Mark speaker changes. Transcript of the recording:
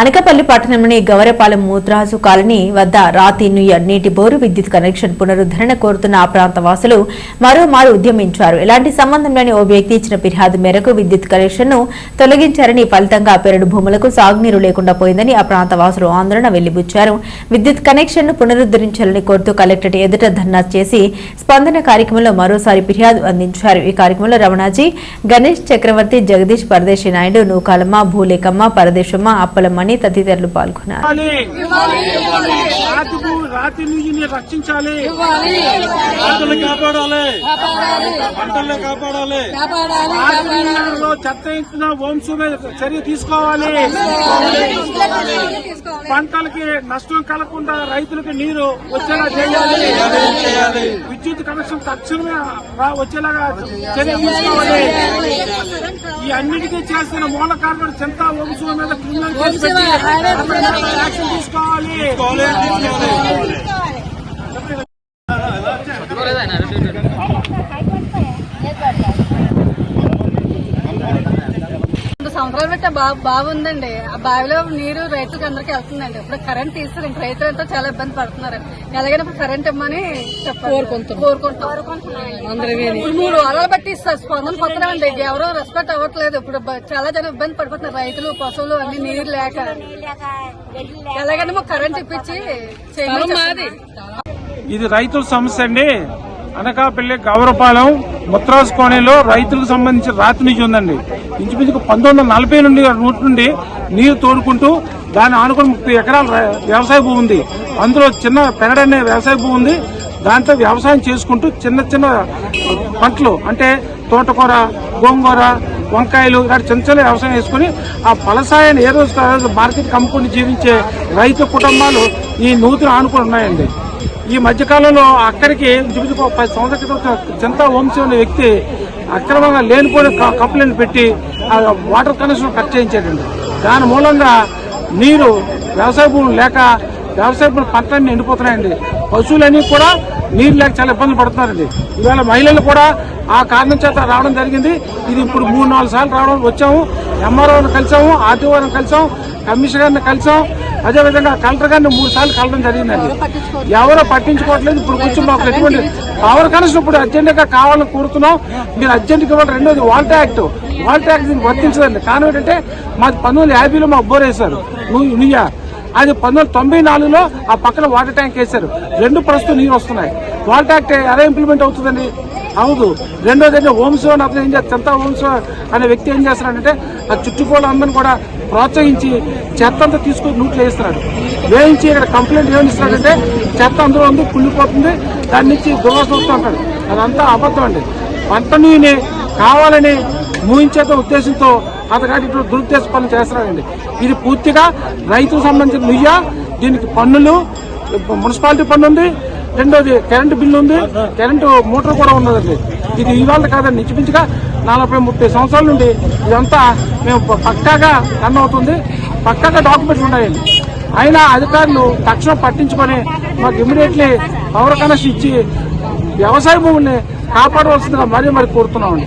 Speaker 1: Anakapalli పట్టణంలోని Gavarapalem మూత్రాసు colony వద్ద రాతి నుయ్య నీటి బోరు విద్యుత్ కనెక్షన్ పునరుద్ధరణ కోరుతున్న ఆ ప్రాంత వాసులు మరోమారు ఉద్యమించారు. ఎలాంటి సంబంధం లేని ఓ వ్యక్తి ఇచ్చిన ఫిర్యాదు మేరకు విద్యుత్ కనెక్షన్ను తొలగించారని ఫలితంగా పెరడు భూములకు సాగునీరు లేకుండా పోయిందని ఆ ప్రాంత వాసులు ఆందోళన వెల్లిబుచ్చారు. విద్యుత్ కనెక్షన్ను పునరుద్ధరించాలని కోరుతూ కలెక్టరేట్ ఎదుట ధర్నా చేసి స్పందన కార్యక్రమంలో మరోసారి ఫిర్యాదు అందించారు. ఈ కార్యక్రమంలో రమణాజీ గణేష్ చక్రవర్తి జగదీష్ పరదేశి నాయుడు నూకాలమ్మ భూలేకమ్మ పరదేశమ్మ అప్పలమ్మ అప్పలమ్మని తదితరులు పాల్గొన్నారు.
Speaker 2: రక్షించాలి. కాపాడాలి. పంటల్ని కాపాడాలి. చెత్త ఇచ్చిన చర్య తీసుకోవాలి. పంటలకి నష్టం కలగకుండా రైతులకి నీరు వచ్చేలా చేయాలి. విద్యుత్ కనెక్షన్ తక్షణమే వచ్చేలాగా చర్య తీసుకోవాలి. ఈ అన్నిటికీ చేస్తున్న మూల కారణం చింత వంశం మీద క్రిమినల్ కేసు పెట్టి యాక్షన్ తీసుకోవాలి
Speaker 3: రెండు బావి బాగుందండి. ఆ బావిలో నీరు రైతులకు అందరికి వెళ్తుందండి. ఇప్పుడు కరెంట్ తీస్తారు. ఇంక రైతులు ఎంతో చాలా ఇబ్బంది పడుతున్నారు. ఎలాగైనా ఇప్పుడు కరెంట్ ఇమ్మని కోరుకుంటున్నాం. ఇప్పుడు మూడు వారాలు బట్టి ఇస్తారు స్పందన పొందడండి ఎవరు రెస్పెక్ట్ అవ్వట్లేదు. ఇప్పుడు చాలా జనం ఇబ్బంది పడిపోతున్నారు. రైతులు పశువులు అన్ని నీరు లేక. ఎలాగైనా మాకు కరెంట్ ఇప్పించి.
Speaker 2: ఇది రైతుల సమస్య అండి. అనకాపల్లి గౌరపాలెం ముత్రాసు కోణిలో రైతులకు సంబంధించిన రాతి నుంచి ఉందండి. ఇంచుమించుకు పంతొమ్మిది వందల నలభై నుండి నూటి నుండి నీరు తోడుకుంటూ దాన్ని ఆనుకుని ముప్పై ఎకరాల వ్యవసాయ భూమి ఉంది. అందులో చిన్న పెరడనే వ్యవసాయ భూమి ఉంది. దాంట్లో వ్యవసాయం చేసుకుంటూ చిన్న చిన్న పంటలు అంటే తోటకూర గోంగూర వంకాయలు ఇలాంటి చిన్న చిన్న వ్యవసాయం వేసుకుని ఆ ఫలసాయాన్ని ఏ రోజు రోజు మార్కెట్ కమ్ముకుని జీవించే రైతు కుటుంబాలు ఈ నూతులు ఆనుకుని ఉన్నాయండి. ఈ మధ్యకాలంలో అక్కడికి ఇంచుమించుకు ఒక పది సంవత్సరాల క్రితం ఒక చింతా వంశీ అనే వ్యక్తి అక్రమంగా లేనిపోయిన క- కంప్లైంట్ పెట్టి వాటర్ కనెక్షన్ కట్ చేయించాడండి దాని మూలంగా నీరు వ్యవసాయ భూములు లేక వ్యవసాయ భూములు పంటలన్నీ ఎండిపోతున్నాయండి. పశువులన్నీ కూడా నీరు లేక చాలా ఇబ్బంది పడుతున్నారండి. ఈవేళ మహిళలు కూడా ఆ కారణం చేత రావడం జరిగింది. ఇది ఇప్పుడు మూడు నాలుగు సార్లు రావడం వచ్చాము. ఎంఆర్ఓని కలిసాము ఆర్టీఓని కలిసాం కమిషనర్ని కలిసాం అదేవిధంగా కలెక్టర్ గారిని మూడు సార్లు కలవడం జరిగిందండి. ఎవరో పట్టించుకోవట్లేదు. ఇప్పుడు కూర్చొని మాకు ఎటువంటి పవర్ కనెక్షన్ ఇప్పుడు అర్జెంటుగా కావాలని కోరుతున్నాం. మీరు అర్జెంటుగా ఇవ్వాలి. రెండోది వాల్టా యాక్ట్ వాల్ ట్యాక్స్ దీనికి వర్తించదండి. కారణం ఏంటంటే మాది పంతొమ్మిది వందల యాభైలో మాకు బోర్ వేశారు. నువ్వు నుయ్యా. అది పంతొమ్మిది తొంభై నాలుగులో ఆ పక్కన వాటర్ ట్యాంక్ వేశారు. రెండు ప్రస్తుతం నీరు వస్తున్నాయి. వాటర్ ట్యాక్ ఎలా ఇంప్లిమెంట్ అవుతుందండి. అవుదు రెండోది అంటే హోమ్స్ అని అతను ఏం చేస్తారు చెత్త హోమ్స్ అనే వ్యక్తి ఏం చేస్తున్నాడంటే ఆ చుట్టుపక్కల అందరిని కూడా ప్రోత్సహించి చెత్త అంతా తీసుకొని నూట్లు వేస్తున్నాడు. వేయించి ఇక్కడ కంప్లైంట్ ఏమనిస్తున్నాడంటే చెత్త అందులో ఉంది కుళ్ళిపోతుంది దాని నుంచి దుర్వాసన వస్తూ ఉంటాడు అదంతా అబద్ధం అండి. పంట నీని కావాలని ఊహించే ఉద్దేశంతో అతగాడి ఇప్పుడు దురుద్దేశ పనులు చేస్తున్నాడండి. ఇది పూర్తిగా రైతుకు సంబంధించిన నుయ్య దీనికి పన్నులు మున్సిపాలిటీ పన్ను ఉంది రెండోది కరెంటు బిల్లు ఉంది కరెంటు మోటార్ కూడా ఉన్నదండి. ఇది ఇవాళ కాదండి నిచ్చిపించగా నలభై ముప్పై సంవత్సరాల నుండి ఇదంతా మేము పక్కాగా రన్ అవుతుంది. పక్కాగా డాక్యుమెంట్లు ఉన్నాయండి. అయినా అధికారులు తక్షణం పట్టించుకొని మాకు ఇమీడియట్లీ పవర్ కనెక్షన్ ఇచ్చి వ్యవసాయ భూముల్ని కాపాడవలసిందిగా మరీ మరి కోరుతున్నామండి.